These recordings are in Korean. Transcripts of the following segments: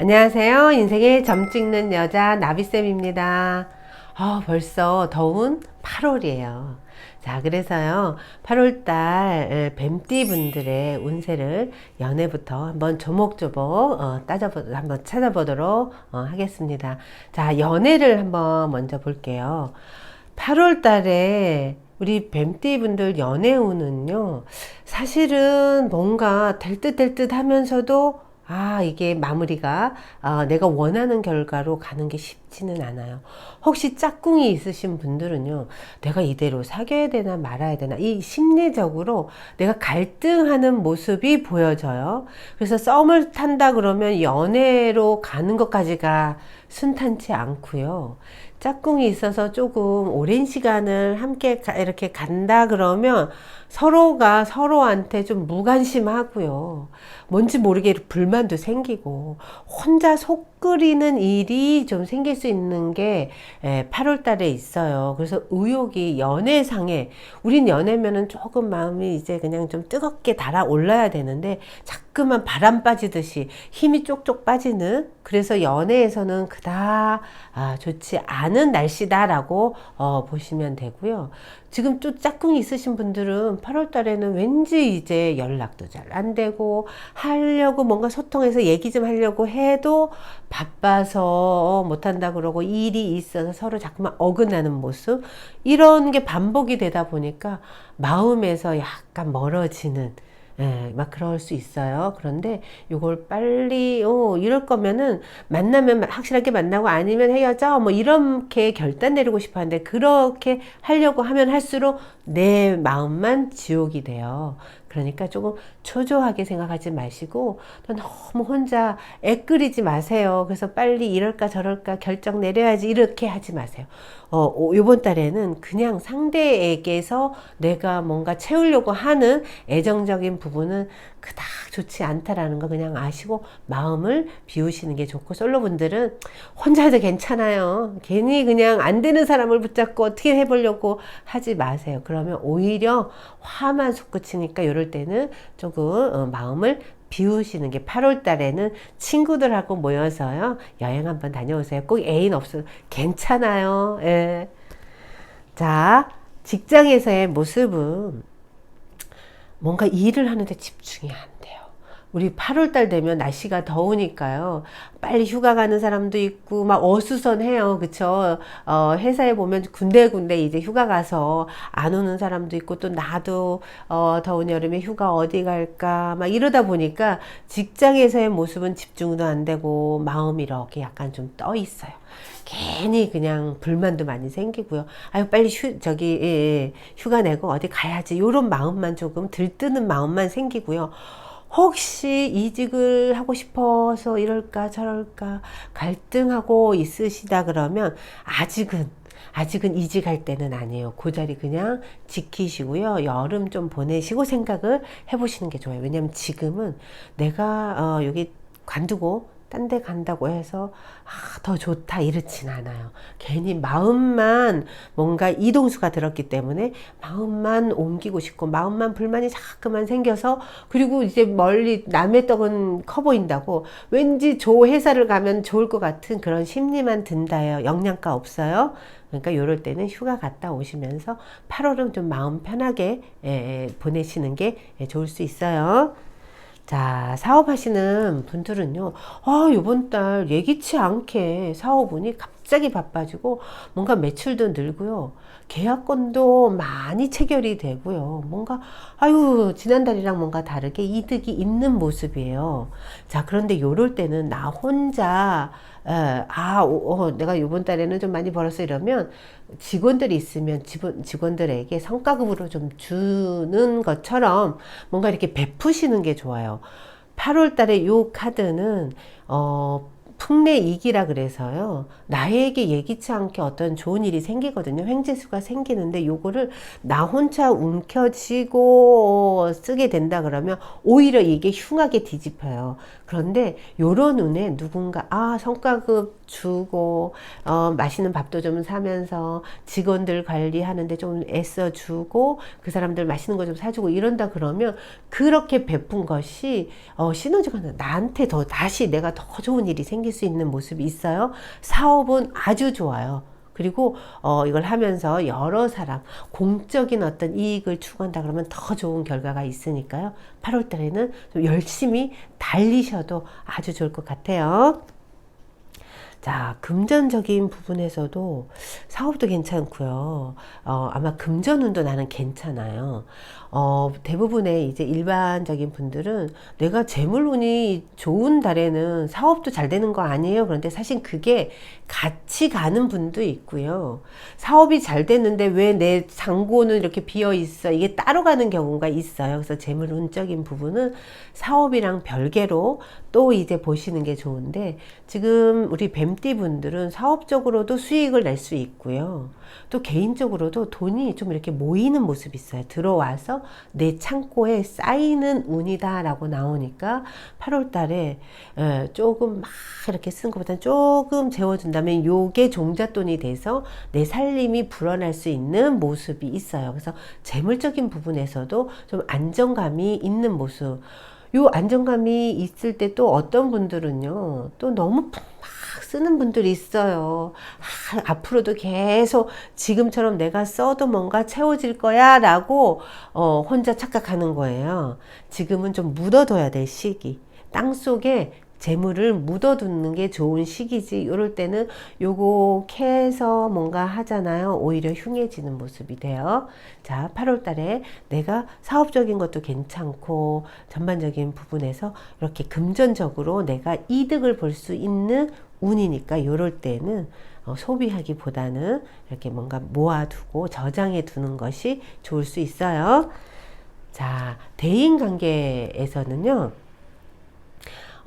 안녕하세요. 인생의 점 찍는 여자 나비쌤입니다. 아, 벌써 더운 8월이에요. 자, 그래서요, 8월달 뱀띠 분들의 운세를 연애부터 한번 조목조목 어, 따져보, 한번 찾아보도록 어, 하겠습니다. 자, 연애를 한번 먼저 볼게요. 8월달에 우리 뱀띠 분들 연애 운은요, 사실은 뭔가 될 듯 될 듯 하면서도 아, 이게 마무리가 어, 내가 원하는 결과로 가는 게 쉽지는 않아요. 혹시 짝꿍이 있으신 분들은요, 내가 이대로 사귀어야 되나 말아야 되나, 이 심리적으로 내가 갈등하는 모습이 보여져요. 그래서 썸을 탄다 그러면 연애로 가는 것까지가 순탄치 않고요. 짝꿍이 있어서 조금 오랜 시간을 함께 가- 이렇게 간다 그러면 서로가 서로한테 좀 무관심하고요. 뭔지 모르게 불만도 생기고 혼자 속 끓이는 일이 좀 생길 수 있는 게 8월 달에 있어요. 그래서 의욕이 연애상에 우린 연애면은 조금 마음이 이제 그냥 좀 뜨겁게 달아올라야 되는데 자꾸만 바람 빠지듯이 힘이 쪽쪽 빠지는 그래서 연애에서는 그다 아, 좋지 않은 날씨다라고 어, 보시면 되고요. 지금 또 짝꿍이 있으신 분들은 8월 달에는 왠지 이제 연락도 잘 안 되고 하려고 뭔가 소통해서 얘기 좀 하려고 해도 바빠서 못한다 그러고 일이 있어서 서로 자꾸만 어긋나는 모습? 이런 게 반복이 되다 보니까 마음에서 약간 멀어지는 예, 막 그럴 수 있어요. 그런데 이걸 빨리, 어, 이럴 거면은 만나면 확실하게 만나고 아니면 헤어져. 뭐 이렇게 결단 내리고 싶어 하는데 그렇게 하려고 하면 할수록 내 마음만 지옥이 돼요. 그러니까 조금 초조하게 생각하지 마시고 또 너무 혼자 애끓이지 마세요. 그래서 빨리 이럴까 저럴까 결정 내려야지 이렇게 하지 마세요. 어, 요번 달에는 그냥 상대에게서 내가 뭔가 채우려고 하는 애정적인 부분은 그닥 좋지 않다라는 거 그냥 아시고 마음을 비우시는 게 좋고 솔로분들은 혼자 해도 괜찮아요. 괜히 그냥 안 되는 사람을 붙잡고 어떻게 해보려고 하지 마세요. 그러면 오히려 화만 솟구치니까 이럴 때는 조금 어, 마음을 비우시는 게 8월 달에는 친구들하고 모여서요 여행 한번 다녀오세요. 꼭 애인 없어도 괜찮아요. 예. 자, 직장에서의 모습은 뭔가 일을 하는데 집중이 안 돼요. 우리 8월 달 되면 날씨가 더우니까요. 빨리 휴가 가는 사람도 있고, 막 어수선해요. 그쵸? 어, 회사에 보면 군데군데 이제 휴가 가서 안 오는 사람도 있고, 또 나도, 어, 더운 여름에 휴가 어디 갈까, 막 이러다 보니까 직장에서의 모습은 집중도 안 되고, 마음이 이렇게 약간 좀 떠 있어요. 괜히 그냥 불만도 많이 생기고요. 아유 빨리 휴 저기 예, 예, 휴가 내고 어디 가야지. 요런 마음만 조금 들뜨는 마음만 생기고요. 혹시 이직을 하고 싶어서 이럴까 저럴까 갈등하고 있으시다 그러면 아직은 아직은 이직할 때는 아니에요. 그 자리 그냥 지키시고요. 여름 좀 보내시고 생각을 해보시는 게 좋아요. 왜냐면 지금은 내가 어, 여기 관두고 딴 데 간다고 해서 아, 더 좋다 이렇진 않아요. 괜히 마음만 뭔가 이동수가 들었기 때문에 마음만 옮기고 싶고 마음만 불만이 자꾸만 생겨서 그리고 이제 멀리 남의 떡은 커 보인다고 왠지 저 회사를 가면 좋을 것 같은 그런 심리만 든다요. 영양가 없어요. 그러니까 이럴 때는 휴가 갔다 오시면서 8월은 좀 마음 편하게 예, 보내시는 게 예, 좋을 수 있어요. 자, 사업하시는 분들은요, 아, 요번 달 예기치 않게 사업운이 갑 자기 바빠지고, 뭔가 매출도 늘고요, 계약건도 많이 체결이 되고요, 뭔가, 아유, 지난달이랑 뭔가 다르게 이득이 있는 모습이에요. 자, 그런데 요럴 때는 나 혼자, 에, 아, 오, 어, 내가 요번 달에는 좀 많이 벌었어 이러면 직원들이 있으면 직원, 직원들에게 성과급으로 좀 주는 것처럼 뭔가 이렇게 베푸시는 게 좋아요. 8월 달에 요 카드는, 어, 풍매이기라 그래서요. 나에게 예기치 않게 어떤 좋은 일이 생기거든요. 횡재수가 생기는데 요거를 나 혼자 움켜쥐고 쓰게 된다 그러면 오히려 이게 흉하게 뒤집혀요. 그런데 요런 운에 누군가 아 성과급 주고 어 맛있는 밥도 좀 사면서 직원들 관리하는데 좀 애써 주고 그 사람들 맛있는 거 좀 사주고 이런다 그러면 그렇게 베푼 것이 어 시너지가 나- 나한테 더 다시 내가 더 좋은 일이 생길 수 있는 모습이 있어요. 사업은 아주 좋아요. 그리고 어 이걸 하면서 여러 사람 공적인 어떤 이익을 추구한다 그러면 더 좋은 결과가 있으니까요. 8월 달에는 좀 열심히 달리셔도 아주 좋을 것 같아요. 자, 금전적인 부분에서도 사업도 괜찮고요. 어, 아마 금전운도 나는 괜찮아요. 어, 대부분의 이제 일반적인 분들은 내가 재물운이 좋은 달에는 사업도 잘 되는 거 아니에요. 그런데 사실 그게 같이 가는 분도 있고요. 사업이 잘 됐는데 왜 내 잔고는 이렇게 비어 있어? 이게 따로 가는 경우가 있어요. 그래서 재물운적인 부분은 사업이랑 별개로 또 이제 보시는 게 좋은데 지금 우리 뱀띠 분들은 사업적으로도 수익을 낼 수 있고요. 또 개인적으로도 돈이 좀 이렇게 모이는 모습이 있어요. 들어와서 내 창고에 쌓이는 운이다라고 나오니까 8월 달에 에, 조금 막 이렇게 쓴 것보다는 조금 재워준다면 요게 종잣돈이 돼서 내 살림이 불어날 수 있는 모습이 있어요. 그래서 재물적인 부분에서도 좀 안정감이 있는 모습. 요 안정감이 있을 때 또 어떤 분들은요, 또 너무 막 쓰는 분들이 있어요. 아, 앞으로도 계속 지금처럼 내가 써도 뭔가 채워질 거야 라고 어, 혼자 착각하는 거예요. 지금은 좀 묻어둬야 될 시기. 땅 속에 재물을 묻어두는 게 좋은 시기지. 이럴 때는 요거 캐서 뭔가 하잖아요. 오히려 흉해지는 모습이 돼요. 자, 8월 달에 내가 사업적인 것도 괜찮고 전반적인 부분에서 이렇게 금전적으로 내가 이득을 볼 수 있는 운이니까 요럴 때는 어, 소비하기보다는 이렇게 뭔가 모아두고 저장해 두는 것이 좋을 수 있어요. 자, 대인 관계에서는요.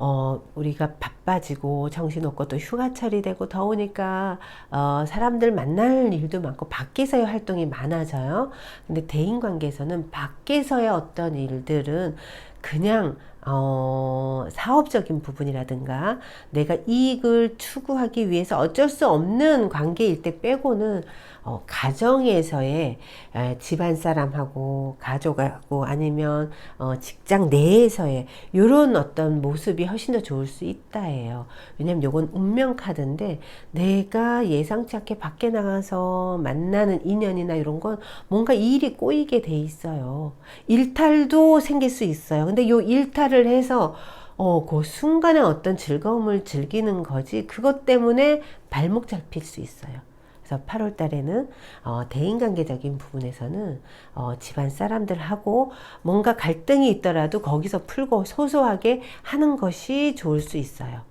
어, 우리가 바빠지고 정신없고 또 휴가철이 되고 더우니까 어, 사람들 만날 일도 많고 밖에서의 활동이 많아져요. 근데 대인 관계에서는 밖에서의 어떤 일들은 그냥 어, 사업적인 부분이라든가 내가 이익을 추구하기 위해서 어쩔 수 없는 관계일 때 빼고는 어, 가정에서의 에, 집안 사람하고 가족하고 아니면 어, 직장 내에서의 이런 어떤 모습이 훨씬 더 좋을 수 있다예요. 왜냐면 요건 운명 카드인데 내가 예상치 않게 밖에 나가서 만나는 인연이나 이런 건 뭔가 일이 꼬이게 돼 있어요. 일탈도 생길 수 있어요. 근데 요 일탈을 해서 어, 그 순간에 어떤 즐거움을 즐기는 거지 그것 때문에 발목 잡힐 수 있어요. 그래서 8월 달에는 어, 대인관계적인 부분에서는 어, 집안 사람들하고 뭔가 갈등이 있더라도 거기서 풀고 소소하게 하는 것이 좋을 수 있어요.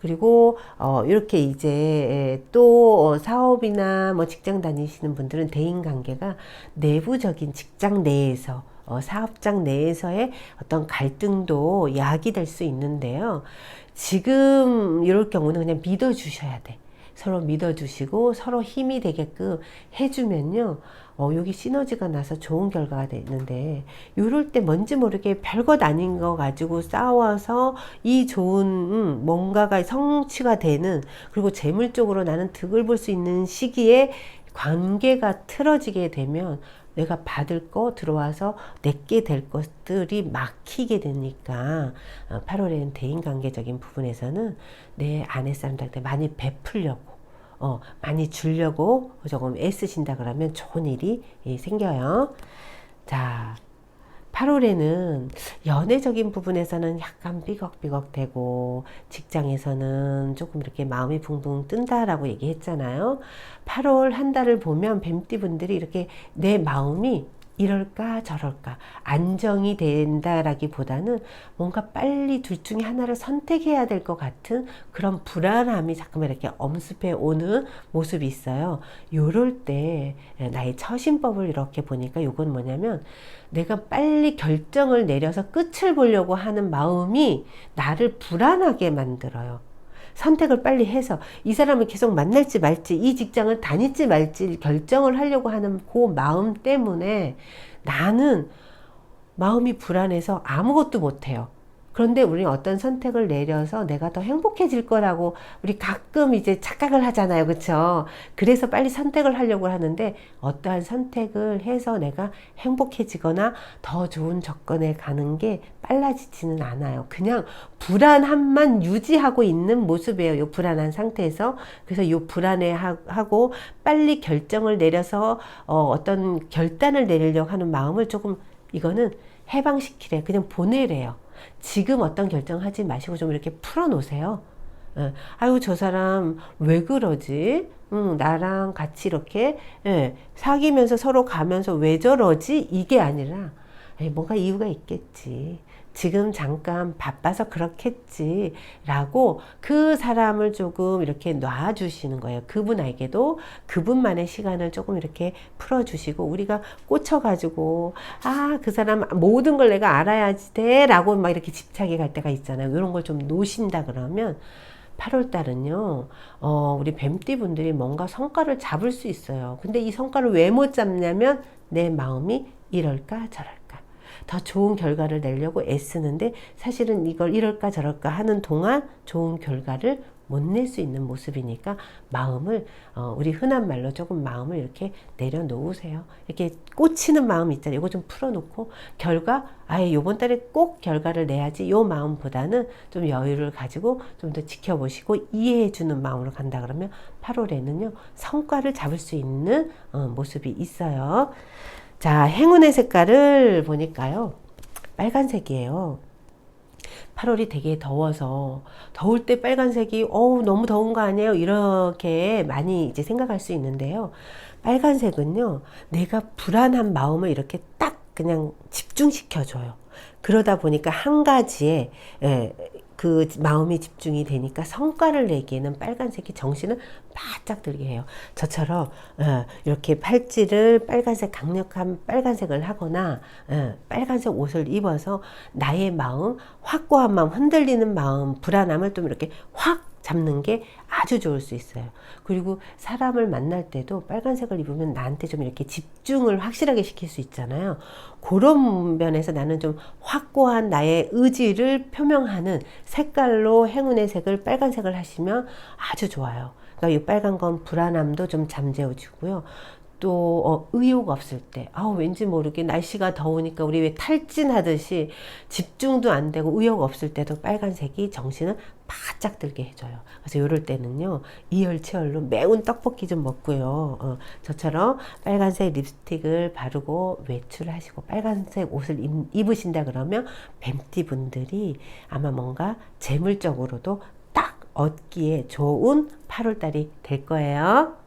그리고 어 이렇게 이제 또 사업이나 뭐 직장 다니시는 분들은 대인 관계가 내부적인 직장 내에서 어 사업장 내에서의 어떤 갈등도 야기될 수 있는데요. 지금 이럴 경우는 그냥 믿어 주셔야 돼. 서로 믿어주시고 서로 힘이 되게끔 해주면요. 어, 여기 시너지가 나서 좋은 결과가 되는데 이럴 때 뭔지 모르게 별것 아닌 거 가지고 싸워서 이 좋은 음, 뭔가가 성취가 되는 그리고 재물적으로 나는 득을 볼 수 있는 시기에 관계가 틀어지게 되면 내가 받을 거 들어와서 내게 될 것들이 막히게 되니까 8월에는 대인관계적인 부분에서는 내 아내 사람들한테 많이 베풀려고 어, 많이 주려고 조금 애쓰신다 그러면 좋은 일이 예, 생겨요. 자, 8월에는 연애적인 부분에서는 약간 삐걱삐걱 되고 직장에서는 조금 이렇게 마음이 붕붕 뜬다라고 얘기했잖아요. 8월 한 달을 보면 뱀띠 분들이 이렇게 내 마음이 이럴까 저럴까 안정이 된다라기보다는 뭔가 빨리 둘 중에 하나를 선택해야 될 것 같은 그런 불안함이 자꾸만 이렇게 엄습해 오는 모습이 있어요. 요럴 때 나의 처신법을 이렇게 보니까 요건 뭐냐면 내가 빨리 결정을 내려서 끝을 보려고 하는 마음이 나를 불안하게 만들어요. 선택을 빨리 해서 이 사람을 계속 만날지 말지 이 직장을 다닐지 말지 결정을 하려고 하는 그 마음 때문에 나는 마음이 불안해서 아무것도 못해요. 그런데 우리는 어떤 선택을 내려서 내가 더 행복해질 거라고 우리 가끔 이제 착각을 하잖아요. 그쵸? 그래서 빨리 선택을 하려고 하는데 어떠한 선택을 해서 내가 행복해지거나 더 좋은 조건에 가는 게 빨라지지는 않아요. 그냥 불안함만 유지하고 있는 모습이에요. 이 불안한 상태에서. 그래서 이 불안해 하고 빨리 결정을 내려서 어, 어떤 결단을 내리려고 하는 마음을 조금 이거는 해방시키래. 그냥 보내래요. 지금 어떤 결정하지 마시고 좀 이렇게 풀어놓으세요. 예. 아유, 저 사람 왜 그러지? 응, 나랑 같이 이렇게 예, 사귀면서 서로 가면서 왜 저러지? 이게 아니라 에이, 뭔가 이유가 있겠지. 지금 잠깐 바빠서 그렇겠지. 라고 그 사람을 조금 이렇게 놔주시는 거예요. 그분에게도 그분만의 시간을 조금 이렇게 풀어주시고, 우리가 꽂혀가지고, 아, 그 사람 모든 걸 내가 알아야지 돼. 라고 막 이렇게 집착이 갈 때가 있잖아요. 이런 걸 좀 놓으신다 그러면, 8월 달은요, 어, 우리 뱀띠 분들이 뭔가 성과를 잡을 수 있어요. 근데 이 성과를 왜 못 잡냐면, 내 마음이 이럴까 저럴까. 더 좋은 결과를 내려고 애쓰는데 사실은 이걸 이럴까 저럴까 하는 동안 좋은 결과를 못 낼 수 있는 모습이니까 마음을 어, 우리 흔한 말로 조금 마음을 이렇게 내려놓으세요. 이렇게 꽂히는 마음 있잖아요. 이거 좀 풀어놓고 결과 아예 요번 달에 꼭 결과를 내야지 요 마음보다는 좀 여유를 가지고 좀 더 지켜보시고 이해해주는 마음으로 간다 그러면 8월에는요 성과를 잡을 수 있는 어, 모습이 있어요. 자, 행운의 색깔을 보니까요. 빨간색이에요. 8월이 되게 더워서 더울 때 빨간색이 어우 너무 더운 거 아니에요? 이렇게 많이 이제 생각할 수 있는데요. 빨간색은요. 내가 불안한 마음을 이렇게 딱 그냥 집중시켜 줘요. 그러다 보니까 한 가지에 예, 그 마음이 집중이 되니까 성과를 내기에는 빨간색이 정신을 바짝 들게 해요. 저처럼 어, 이렇게 팔찌를 빨간색 강력한 빨간색을 하거나 어, 빨간색 옷을 입어서 나의 마음 확고한 마음 흔들리는 마음 불안함을 좀 이렇게 확 잡는 게 아주 좋을 수 있어요. 그리고 사람을 만날 때도 빨간색을 입으면 나한테 좀 이렇게 집중을 확실하게 시킬 수 있잖아요. 그런 면에서 나는 좀 확고한 나의 의지를 표명하는 색깔로 행운의 색을 빨간색을 하시면 아주 좋아요. 그러니까 이 빨간 건 불안함도 좀 잠재워주고요. 또 어, 의욕 없을 때, 아 왠지 모르게 날씨가 더우니까 우리 왜 탈진하듯이 집중도 안 되고 의욕 없을 때도 빨간색이 정신을 바짝 들게 해줘요. 그래서 이럴 때는요 이열치열로 매운 떡볶이 좀 먹고요. 어, 저처럼 빨간색 립스틱을 바르고 외출하시고 빨간색 옷을 입, 으신다 그러면 뱀띠 분들이 아마 뭔가 재물적으로도 딱 얻기에 좋은 8월달이 될 거예요.